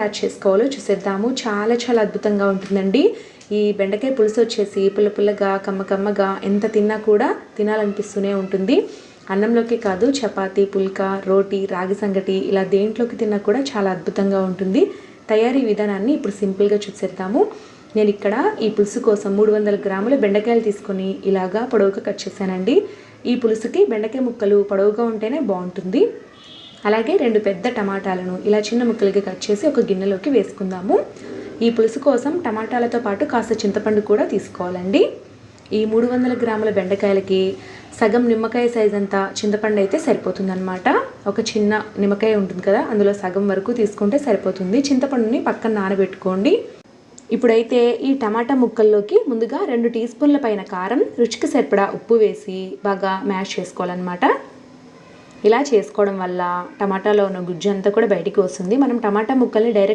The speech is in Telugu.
యాడ్ చేసుకోవాలో చూసేద్దాము. చాలా చాలా అద్భుతంగా ఉంటుందండి. ఈ బెండకాయ పులుసు వచ్చేసి పుల్ల పుల్లగా కమ్మ కమ్మగా ఎంత తిన్నా కూడా తినాలనిపిస్తూనే ఉంటుంది. అన్నంలోకి కాదు చపాతి పుల్కా రోటీ రాగి సంగటి ఇలా దేంట్లోకి తిన్నా కూడా చాలా అద్భుతంగా ఉంటుంది. తయారీ విధానాన్ని ఇప్పుడు సింపుల్గా చూసేద్దాము. నేను ఇక్కడ ఈ పులుసు కోసం మూడు వందల గ్రాముల బెండకాయలు తీసుకొని ఇలాగా పొడవుగా కట్ చేశానండి. ఈ పులుసుకి బెండకాయ ముక్కలు పొడవుగా ఉంటేనే బాగుంటుంది. అలాగే రెండు పెద్ద టమాటాలను ఇలా చిన్న ముక్కలుగా కట్ చేసి ఒక గిన్నెలోకి వేసుకుందాము. ఈ పులుసు కోసం టమాటాలతో పాటు కాస్త చింతపండు కూడా తీసుకోవాలండి. ఈ మూడు వందల గ్రాముల బెండకాయలకి సగం నిమ్మకాయ సైజ్ అంతా చింతపండు అయితే సరిపోతుందన్నమాట. ఒక చిన్న నిమ్మకాయ ఉంటుంది కదా అందులో సగం వరకు తీసుకుంటే సరిపోతుంది. చింతపండుని పక్కన నానబెట్టుకోండి. ఇప్పుడైతే ఈ టమాటా ముక్కల్లోకి ముందుగా రెండు టీ స్పూన్ల పైన కారం రుచికి సరిపడా ఉప్పు వేసి బాగా మ్యాష్ చేసుకోవాలన్నమాట. ఇలా చేసుకోవడం వల్ల టమాటాలో ఉన్న గుజ్జు అంతా కూడా బయటికి వస్తుంది. మనం టమాటా ముక్కల్ని డైరెక్ట్